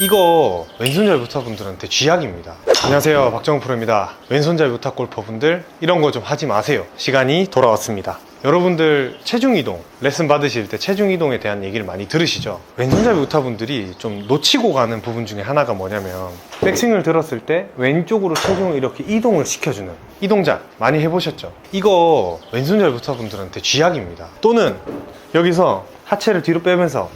이거 왼손잡이 부탁분들한테 쥐약입니다. 안녕하세요. 박정우 프로입니다. 왼손잡이 부탁 골퍼분들 이런 거 좀 하지 마세요. 시간이 돌아왔습니다. 여러분들 체중 이동 레슨 받으실 때 체중 이동에 대한 얘기를 많이 들으시죠. 왼손잡이 우타분들이 좀 놓치고 가는 부분 중에 하나가 뭐냐면 백스윙을 들었을 때 왼쪽으로 체중을 이렇게 이동을 시켜주는 이 동작 많이 해보셨죠? 이거 왼손잡이 우타분들한테 쥐약입니다. 또는 여기서 하체를 뒤로 빼면서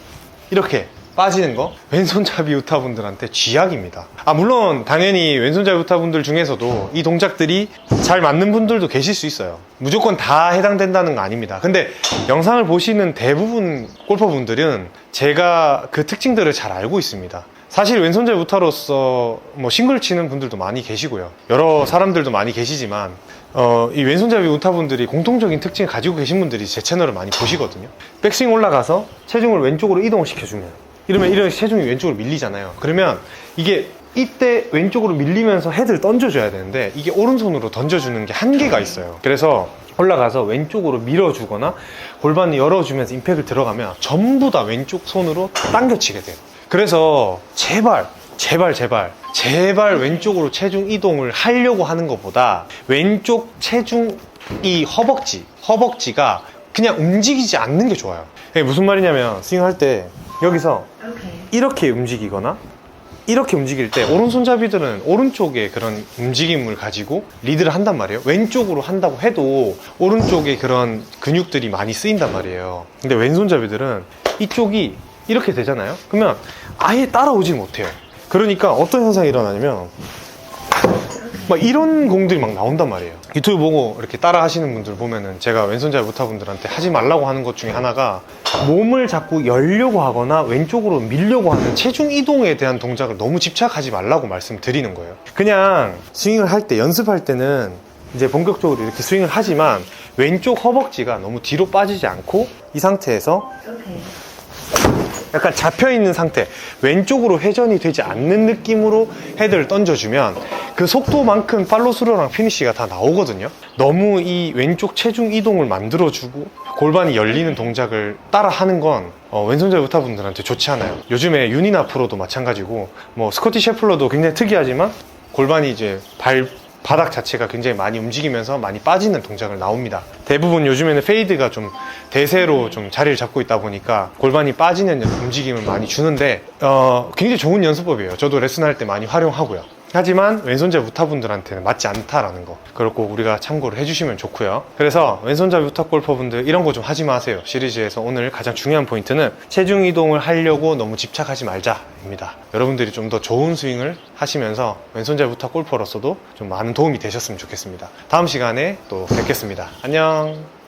이렇게 빠지는 거 왼손잡이 우타분들한테 쥐약입니다. 아 물론 당연히 왼손잡이 우타분들 중에서도 이 동작들이 잘 맞는 분들도 계실 수 있어요. 무조건 다 해당된다는 거 아닙니다. 근데 영상을 보시는 대부분 골퍼분들은 제가 그 특징들을 잘 알고 있습니다. 사실 왼손잡이 우타로서 뭐 싱글 치는 분들도 많이 계시고요. 여러 사람들도 많이 계시지만 어, 이 왼손잡이 우타분들이 공통적인 특징을 가지고 계신 분들이 제 채널을 많이 보시거든요. 백스윙 올라가서 체중을 왼쪽으로 이동을 시켜주면 이러면 이런 체중이 왼쪽으로 밀리잖아요. 그러면 이게 이때 왼쪽으로 밀리면서 헤드를 던져줘야 되는데 이게 오른손으로 던져주는 게 한계가 있어요. 그래서 올라가서 왼쪽으로 밀어주거나 골반을 열어주면서 임팩을 들어가면 전부 다 왼쪽 손으로 당겨치게 돼요. 그래서 제발 제발 제발 제발 왼쪽으로 체중 이동을 하려고 하는 것보다 왼쪽 체중 이 허벅지 허벅지가 그냥 움직이지 않는 게 좋아요. 무슨 말이냐면 스윙할 때 여기서. 이렇게 움직이거나 이렇게 움직일 때 오른손잡이들은 오른쪽에 그런 움직임을 가지고 리드를 한단 말이에요. 왼쪽으로 한다고 해도 오른쪽에 그런 근육들이 많이 쓰인단 말이에요. 근데 왼손잡이들은 이쪽이 이렇게 되잖아요. 그러면 아예 따라오지 못해요. 그러니까 어떤 현상이 일어나냐면 막 이런 공들이 막 나온단 말이에요. 유튜브 보고 이렇게 따라 하시는 분들 보면은 제가 왼손잡이 못타분들한테 하지 말라고 하는 것 중에 하나가 몸을 자꾸 열려고 하거나 왼쪽으로 밀려고 하는 체중 이동에 대한 동작을 너무 집착하지 말라고 말씀드리는 거예요. 그냥 스윙을 할 때, 연습할 때는 이제 본격적으로 이렇게 스윙을 하지만 왼쪽 허벅지가 너무 뒤로 빠지지 않고 이 상태에서. 약간 잡혀 있는 상태 왼쪽으로 회전이 되지 않는 느낌으로 헤드를 던져주면 그 속도만큼 팔로 스루랑 피니쉬가 다 나오거든요 너무 이 왼쪽 체중 이동을 만들어주고 골반이 열리는 동작을 따라 하는 건 어, 왼손잡이 우타분들한테 좋지 않아요 요즘에 윤이나 프로도 마찬가지고 뭐 스코티 셰플러도 굉장히 특이하지만 골반이 이제 발 바닥 자체가 굉장히 많이 움직이면서 많이 빠지는 동작을 나옵니다. 대부분 요즘에는 페이드가 좀 대세로 좀 자리를 잡고 있다 보니까 골반이 빠지는 움직임을 많이 주는데 어, 굉장히 좋은 연습법이에요. 저도 레슨할 때 많이 활용하고요. 하지만 왼손잡이 우타분들한테는 맞지 않다라는 거. 꼭 우리가 참고를 해주시면 좋고요. 그래서 왼손잡이 우타 골퍼분들 이런 거 좀 하지 마세요. 시리즈에서 오늘 가장 중요한 포인트는 체중 이동을 하려고 너무 집착하지 말자입니다. 여러분들이 좀 더 좋은 스윙을 하시면서 왼손잡이 우타 골퍼로서도 좀 많은 도움이 되셨으면 좋겠습니다. 다음 시간에 또 뵙겠습니다. 안녕.